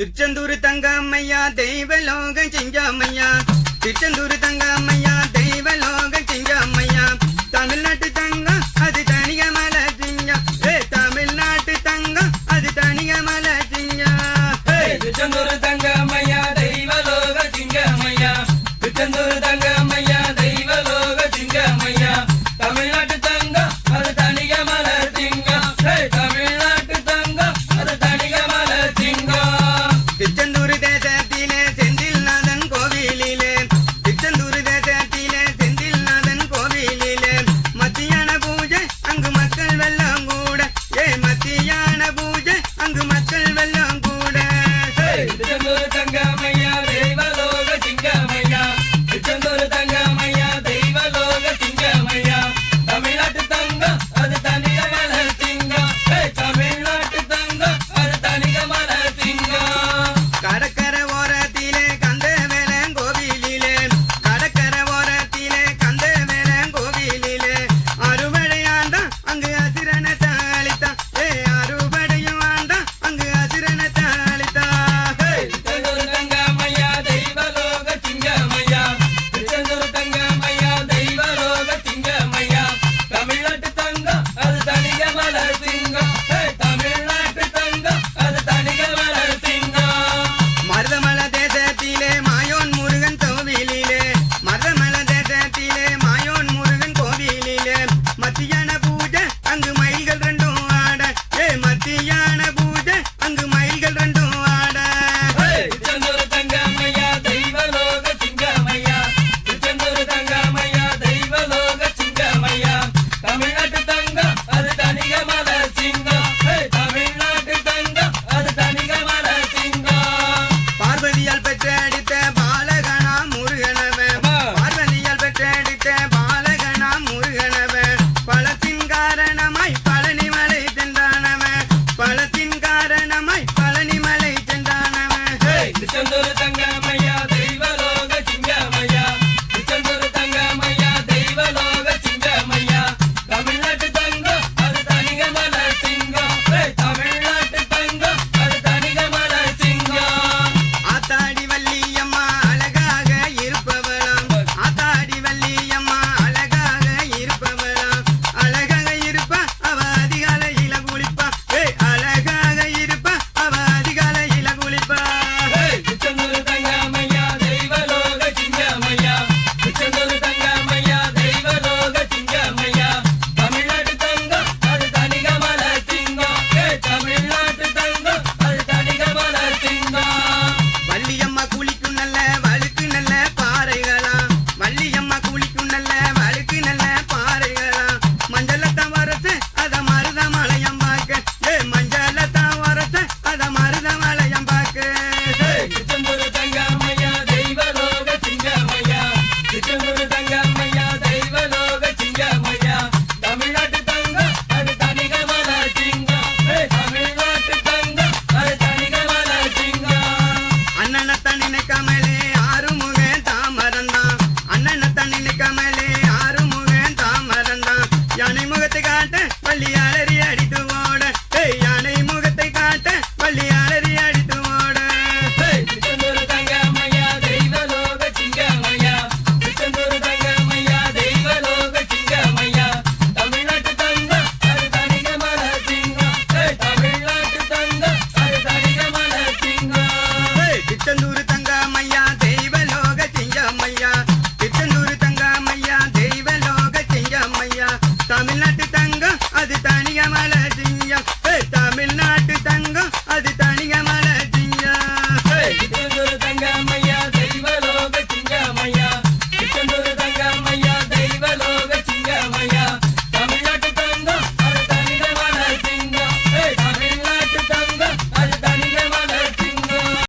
திருச்செந்தூர் தங்கம்மையா தெய்வலோகம் செஞ்சம்மையா திருச்செந்தூர் தங்கம்மையா தெய்வலோகம் செஞ்சம்மையா தமிழ்நாட்டு செந்தூர் தங்க பள்ளியாளர்